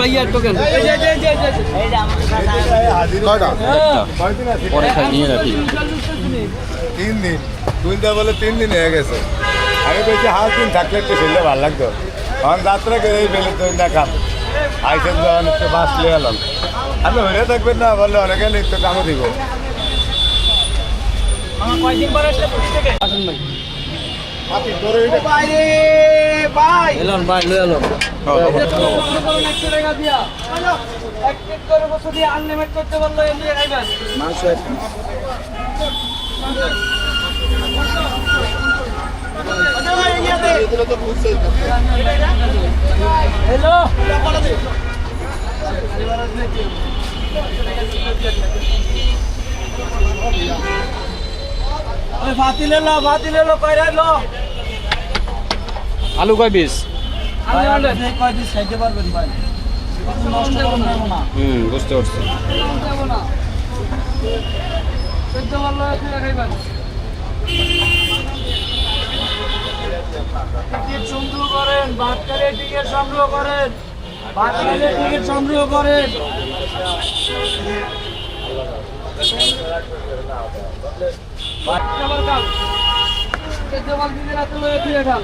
ভাইয়া টোকেন নিয়ে তিন দিন তুলতে বলে তিন দিন হয়ে গেছে আমি বলছি হাত দিন থাকলে একটু ফেললে ভালো লাগতো তখন যাত্রা করে ফেলে তো না কাম আইসেন যখন একটু বাঁচলে এলাম আমি হয়ে থাকবেন না বললে অনেকে একটু কামও দিব কয়দিন পরে আসলে পুলিশ থেকে? আসুন ভাই। ভাই আলু কয় পিস? হুম বুঝতে পারছি। টিকিট সংগ্রহ করেন বাচ্চারে টিকিট সংগ্রহ করেন বাচ্চারে টিকিট সংগ্রহ করেন। খান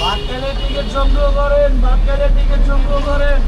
বাচ্চারে টিকিট সংগ্রহ করেন বাচ্চাদের টিকিট সংগ্রহ করেন।